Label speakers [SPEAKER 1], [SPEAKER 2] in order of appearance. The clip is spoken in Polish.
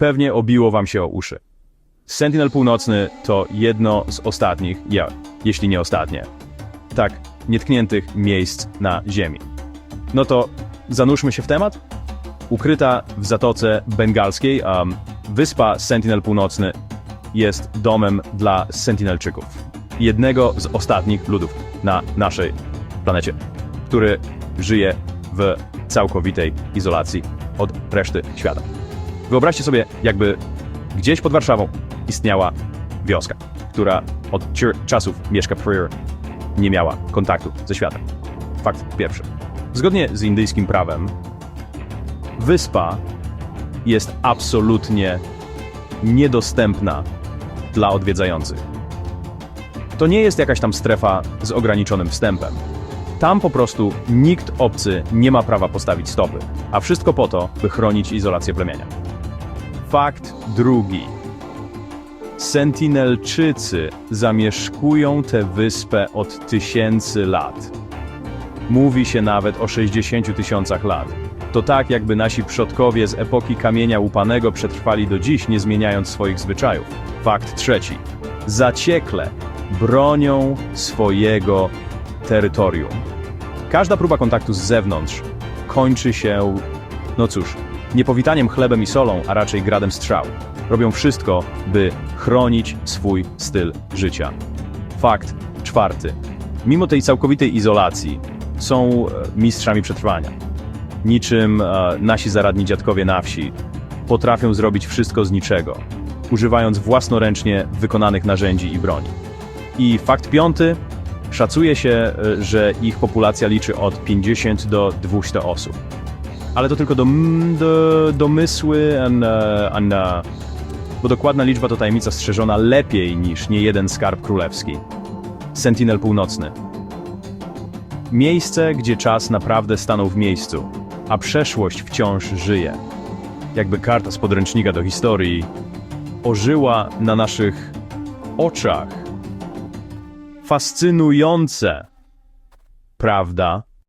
[SPEAKER 1] pewnie obiło wam się o uszy. Sentinel Północny to jedno z ostatnich, ja, jeśli nie ostatnie, tak nietkniętych miejsc na Ziemi. No to zanurzmy się w temat. Ukryta w Zatoce Bengalskiej, um, wyspa Sentinel Północny jest domem dla Sentinelczyków. Jednego z ostatnich ludów na naszej planecie, który żyje w całkowitej izolacji od reszty świata. Wyobraźcie sobie, jakby gdzieś pod Warszawą istniała wioska, która od czasów Mieszka Freer nie miała kontaktu ze światem. Fakt pierwszy. Zgodnie z indyjskim prawem, wyspa jest absolutnie niedostępna dla odwiedzających. To nie jest jakaś tam strefa z ograniczonym wstępem. Tam po prostu nikt obcy nie ma prawa postawić stopy, a wszystko po to, by chronić izolację plemienia. Fakt drugi. Sentinelczycy zamieszkują tę wyspę od tysięcy lat. Mówi się nawet o 60 tysiącach lat. To tak, jakby nasi przodkowie z epoki kamienia łupanego przetrwali do dziś, nie zmieniając swoich zwyczajów. Fakt trzeci. Zaciekle bronią swojego terytorium. Każda próba kontaktu z zewnątrz kończy się, no cóż, nie powitaniem chlebem i solą, a raczej gradem strzał. Robią wszystko, by chronić swój styl życia. Fakt czwarty. Mimo tej całkowitej izolacji są e, mistrzami przetrwania. Niczym e, nasi zaradni dziadkowie na wsi potrafią zrobić wszystko z niczego, używając własnoręcznie wykonanych narzędzi i broni. I fakt piąty. Szacuje się, e, że ich populacja liczy od 50 do 200 osób. Ale to tylko do, domysły, an, e, an, e, bo dokładna liczba to tajemnica strzeżona lepiej niż nie jeden skarb królewski. Sentinel Północny. Miejsce, gdzie czas naprawdę stanął w miejscu, a przeszłość wciąż żyje. Jakby karta z podręcznika do historii ożyła na naszych oczach. Fascynujące, prawda?